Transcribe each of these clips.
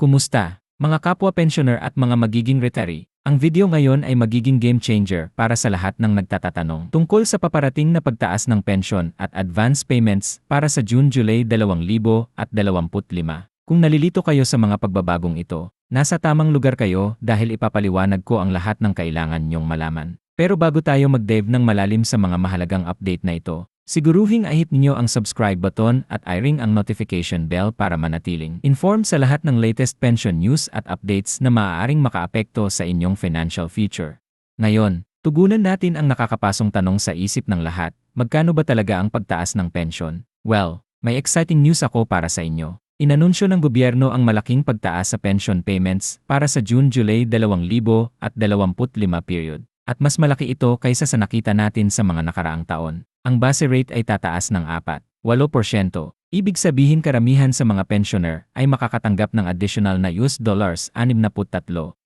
Kumusta? Mga kapwa pensioner at mga magiging retiree, ang video ngayon ay magiging game changer para sa lahat ng nagtatatanong tungkol sa paparating na pagtaas ng pensyon at advance payments para sa June-July 2025. Kung nalilito kayo sa mga pagbabagong ito, nasa tamang lugar kayo dahil ipapaliwanag ko ang lahat ng kailangan nyong malaman. Pero bago tayo mag-dive ng malalim sa mga mahalagang update na ito, Siguruhing i-hit ninyo ang subscribe button at i-ring ang notification bell para manatiling informed sa lahat ng latest pension news at updates na maaaring makaapekto sa inyong financial future. Ngayon, tugunan natin ang nakakapasong tanong sa isip ng lahat, magkano ba talaga ang pagtaas ng pension? Well, may exciting news ako para sa inyo. Inanunsyo ng gobyerno ang malaking pagtaas sa pension payments para sa June-July 2025 period. At mas malaki ito kaysa sa nakita natin sa mga nakaraang taon. Ang base rate ay tataas ng 4, 8%. Ibig sabihin karamihan sa mga pensioner ay makakatanggap ng additional na US dollars 63,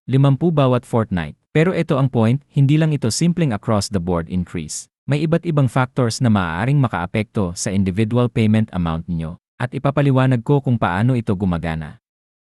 50 bawat fortnight. Pero ito ang point, hindi lang ito simpleng across the board increase. May iba't ibang factors na maaaring makaapekto sa individual payment amount niyo at ipapaliwanag ko kung paano ito gumagana.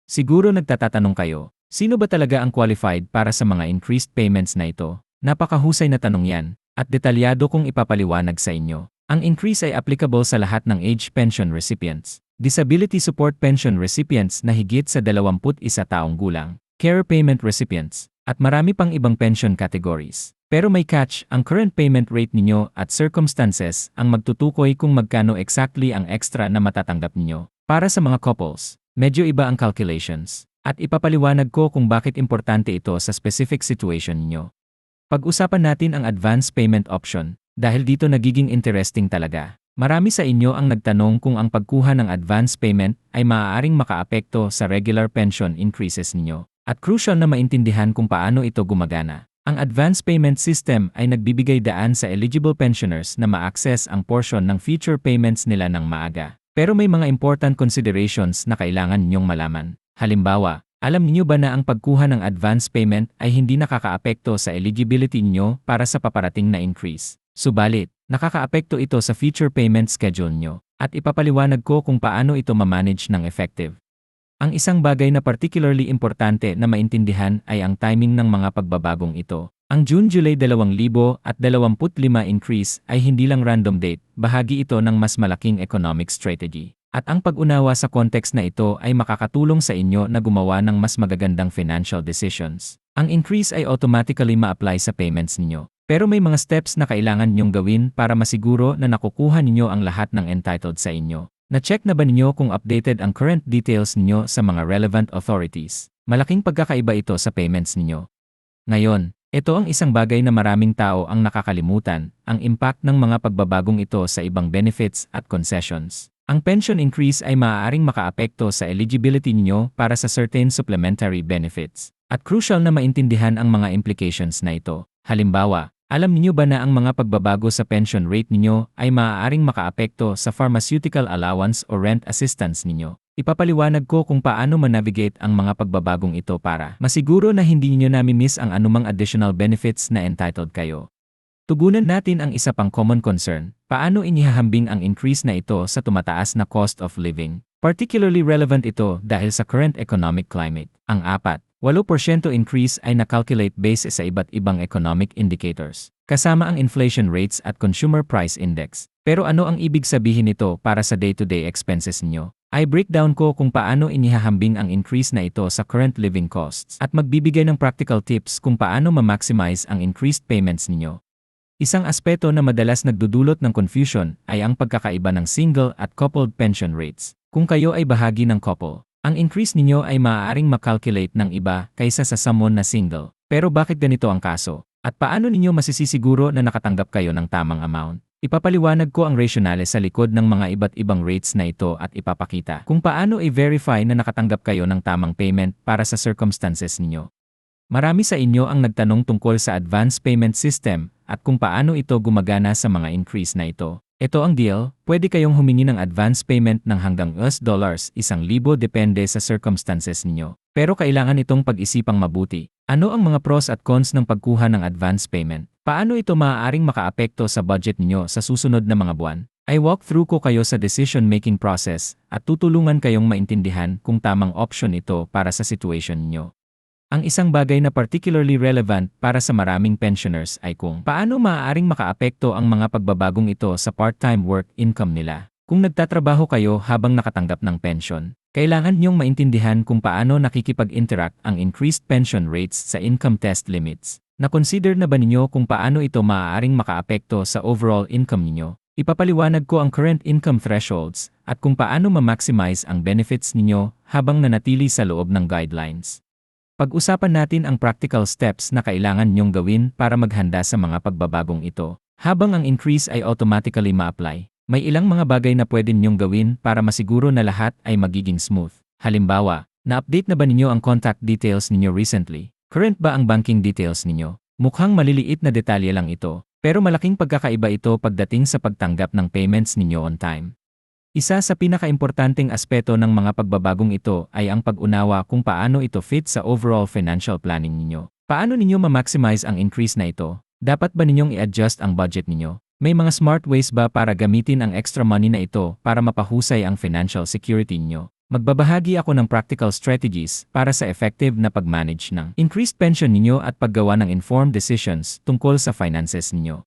Siguro nagtatatanong kayo, sino ba talaga ang qualified para sa mga increased payments na ito? Napakahusay na tanong yan, at detalyado kong ipapaliwanag sa inyo. Ang increase ay applicable sa lahat ng age pension recipients, disability support pension recipients na higit sa 21 taong gulang, care payment recipients, at marami pang ibang pension categories. Pero may catch, ang current payment rate ninyo at circumstances ang magtutukoy kung magkano exactly ang extra na matatanggap ninyo. Para sa mga couples, medyo iba ang calculations. At ipapaliwanag ko kung bakit importante ito sa specific situation ninyo. Pag-usapan natin ang advance payment option, dahil dito nagiging interesting talaga. Marami sa inyo ang nagtanong kung ang pagkuha ng advance payment ay maaaring makaapekto sa regular pension increases ninyo. At crucial na maintindihan kung paano ito gumagana. Ang advance payment system ay nagbibigay daan sa eligible pensioners na ma-access ang portion ng future payments nila ng maaga. Pero may mga important considerations na kailangan ninyong malaman. Halimbawa, alam niyo ba na ang pagkuha ng advance payment ay hindi nakakaapekto sa eligibility niyo para sa paparating na increase? Subalit, nakakaapekto ito sa future payment schedule niyo, at ipapaliwanag ko kung paano ito mamanage ng effective. Ang isang bagay na particularly importante na maintindihan ay ang timing ng mga pagbabagong ito. Ang June-July 2025 increase ay hindi lang random date, bahagi ito ng mas malaking economic strategy. At ang pag-unawa sa context na ito ay makakatulong sa inyo na gumawa ng mas magagandang financial decisions. Ang increase ay automatically ma-apply sa payments ninyo. Pero may mga steps na kailangan ninyong gawin para masiguro na nakukuha ninyo ang lahat ng entitled sa inyo. Na-check na ba ninyo kung updated ang current details ninyo sa mga relevant authorities? Malaking pagkakaiba ito sa payments ninyo. Ngayon, ito ang isang bagay na maraming tao ang nakakalimutan, ang impact ng mga pagbabagong ito sa ibang benefits at concessions. Ang pension increase ay maaaring makaapekto sa eligibility ninyo para sa certain supplementary benefits. At crucial na maintindihan ang mga implications na ito. Halimbawa, alam niyo ba na ang mga pagbabago sa pension rate ninyo ay maaaring makaapekto sa pharmaceutical allowance o rent assistance ninyo? Ipapaliwanag ko kung paano manavigate ang mga pagbabagong ito para masiguro na hindi niyo nami-miss ang anumang additional benefits na entitled kayo. Tugunan natin ang isa pang common concern, paano inihahambing ang increase na ito sa tumataas na cost of living. Particularly relevant ito dahil sa current economic climate. Ang apat, 8% increase ay nakalculate base sa iba't ibang economic indicators, kasama ang inflation rates at consumer price index. Pero ano ang ibig sabihin nito para sa day-to-day expenses niyo? I breakdown ko kung paano inihahambing ang increase na ito sa current living costs at magbibigay ng practical tips kung paano ma-maximize ang increased payments ninyo. Isang aspeto na madalas nagdudulot ng confusion ay ang pagkakaiba ng single at coupled pension rates. Kung kayo ay bahagi ng couple, ang increase ninyo ay maaaring makalculate ng iba kaysa sa someone na single. Pero bakit ganito ang kaso? At paano ninyo masisisiguro na nakatanggap kayo ng tamang amount? Ipapaliwanag ko ang rationale sa likod ng mga iba't ibang rates na ito at ipapakita kung paano i-verify na nakatanggap kayo ng tamang payment para sa circumstances ninyo. Marami sa inyo ang nagtanong tungkol sa advance payment system at kung paano ito gumagana sa mga increase na ito. Ito ang deal, pwede kayong humingi ng advance payment ng hanggang US dollars isang libo depende sa circumstances ninyo. Pero kailangan itong pag-isipang mabuti. Ano ang mga pros at cons ng pagkuha ng advance payment? Paano ito maaaring makaapekto sa budget ninyo sa susunod na mga buwan? I walk through ko kayo sa decision-making process at tutulungan kayong maintindihan kung tamang option ito para sa situation niyo. Ang isang bagay na particularly relevant para sa maraming pensioners ay kung paano maaaring makaapekto ang mga pagbabagong ito sa part-time work income nila. Kung nagtatrabaho kayo habang nakatanggap ng pension, kailangan niyong maintindihan kung paano nakikipag-interact ang increased pension rates sa income test limits. Na-consider na ba ninyo kung paano ito maaaring makaapekto sa overall income ninyo? Ipapaliwanag ko ang current income thresholds at kung paano ma-maximize ang benefits ninyo habang nanatili sa loob ng guidelines. Pag-usapan natin ang practical steps na kailangan niyong gawin para maghanda sa mga pagbabagong ito. Habang ang increase ay automatically ma-apply, may ilang mga bagay na pwede ninyong gawin para masiguro na lahat ay magiging smooth. Halimbawa, na-update na ba ninyo ang contact details ninyo recently? Current ba ang banking details ninyo? Mukhang maliliit na detalye lang ito, pero malaking pagkakaiba ito pagdating sa pagtanggap ng payments ninyo on time. Isa sa pinakaimportanteng aspeto ng mga pagbabagong ito ay ang pag-unawa kung paano ito fit sa overall financial planning ninyo. Paano ninyo ma-maximize ang increase na ito? Dapat ba ninyong i-adjust ang budget ninyo? May mga smart ways ba para gamitin ang extra money na ito para mapahusay ang financial security niyo? Magbabahagi ako ng practical strategies para sa effective na pag-manage ng increased pension ninyo at paggawa ng informed decisions tungkol sa finances ninyo.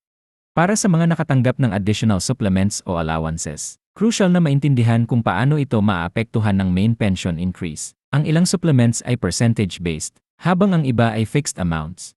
Para sa mga nakatanggap ng additional supplements o allowances, crucial na maintindihan kung paano ito maapektuhan ng main pension increase. Ang ilang supplements ay percentage-based, habang ang iba ay fixed amounts.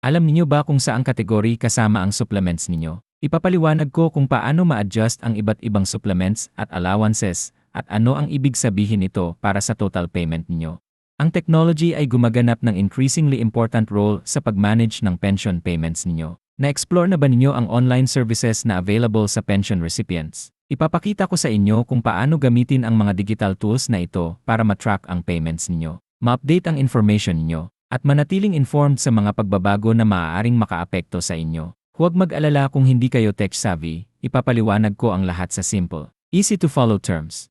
Alam niyo ba kung saang kategory kasama ang supplements ninyo? Ipapaliwanag ko kung paano ma-adjust ang iba't ibang supplements at allowances at ano ang ibig sabihin nito para sa total payment niyo. Ang technology ay gumaganap ng increasingly important role sa pag-manage ng pension payments ninyo. Na-explore na ba ninyo ang online services na available sa pension recipients? Ipapakita ko sa inyo kung paano gamitin ang mga digital tools na ito para matrack ang payments ninyo, ma-update ang information ninyo, at manatiling informed sa mga pagbabago na maaaring makaapekto sa inyo. Huwag mag-alala kung hindi kayo tech-savvy, ipapaliwanag ko ang lahat sa simple, easy-to-follow terms.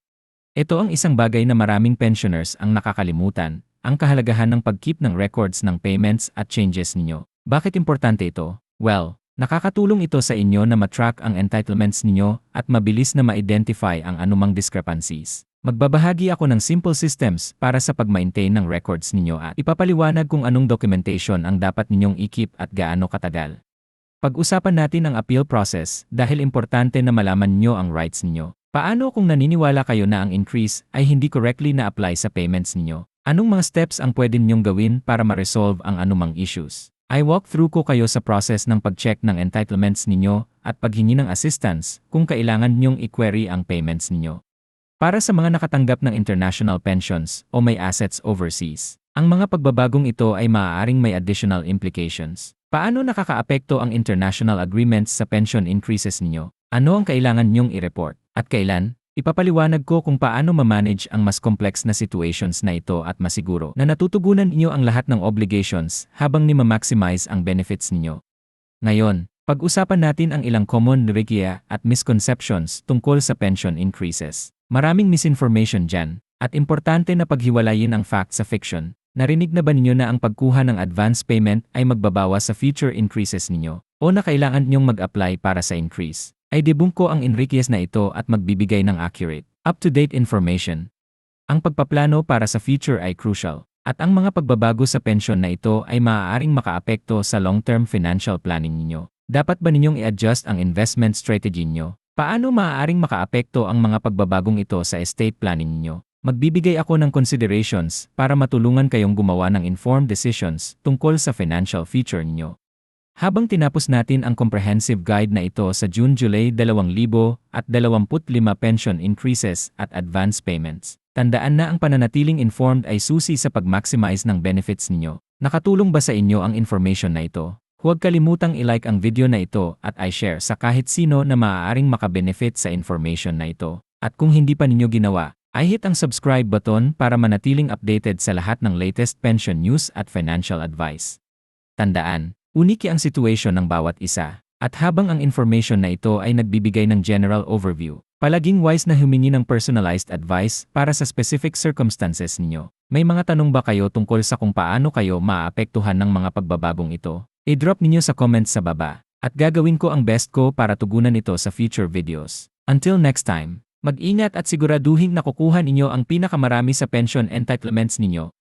Ito ang isang bagay na maraming pensioners ang nakakalimutan, ang kahalagahan ng pag-keep ng records ng payments at changes ninyo. Bakit importante ito? Well, nakakatulong ito sa inyo na matrack ang entitlements ninyo at mabilis na ma-identify ang anumang discrepancies. Magbabahagi ako ng simple systems para sa pag-maintain ng records ninyo at ipapaliwanag kung anong documentation ang dapat ninyong i-keep at gaano katagal. Pag-usapan natin ang appeal process dahil importante na malaman nyo ang rights ninyo. Paano kung naniniwala kayo na ang increase ay hindi correctly na-apply sa payments ninyo? Anong mga steps ang pwede ninyong gawin para ma-resolve ang anumang issues? I walk through ko kayo sa process ng pag-check ng entitlements ninyo at paghingi ng assistance kung kailangan ninyong i-query ang payments ninyo. Para sa mga nakatanggap ng international pensions o may assets overseas, ang mga pagbabagong ito ay maaaring may additional implications. Paano nakakaapekto ang international agreements sa pension increases ninyo? Ano ang kailangan niyong i-report? At kailan? Ipapaliwanag ko kung paano ma-manage ang mas complex na situations na ito at masiguro na natutugunan niyo ang lahat ng obligations habang ni ma-maximize ang benefits ninyo. Ngayon, pag-usapan natin ang ilang common rigia at misconceptions tungkol sa pension increases. Maraming misinformation dyan, at importante na paghiwalayin ang fact sa fiction. Narinig na ba ninyo na ang pagkuha ng advance payment ay magbabawas sa future increases ninyo? O na kailangan ninyong mag-apply para sa increase? Ay debunk ko ang Enriquez na ito at magbibigay ng accurate, up-to-date information. Ang pagpaplano para sa future ay crucial, at ang mga pagbabago sa pensyon na ito ay maaaring makaapekto sa long-term financial planning ninyo. Dapat ba ninyong i-adjust ang investment strategy niyo? Paano maaaring makaapekto ang mga pagbabagong ito sa estate planning ninyo? Magbibigay ako ng considerations para matulungan kayong gumawa ng informed decisions tungkol sa financial future niyo. Habang tinapos natin ang comprehensive guide na ito sa June-July 2025 pension increases at advance payments, tandaan na ang pananatiling informed ay susi sa pag-maximize ng benefits ninyo. Nakatulong ba sa inyo ang information na ito? Huwag kalimutang i-like ang video na ito at i-share sa kahit sino na maaaring makabenefit sa information na ito. At kung hindi pa ninyo ginawa, I-hit ang subscribe button para manatiling updated sa lahat ng latest pension news at financial advice. Tandaan, uniki ang situation ng bawat isa. At habang ang information na ito ay nagbibigay ng general overview, palaging wise na humingi ng personalized advice para sa specific circumstances ninyo. May mga tanong ba kayo tungkol sa kung paano kayo maapektuhan ng mga pagbabagong ito? I-drop ninyo sa comments sa baba, at gagawin ko ang best ko para tugunan ito sa future videos. Until next time, mag-ingat at siguraduhin na kukuha ninyo ang pinakamarami sa pension entitlements ninyo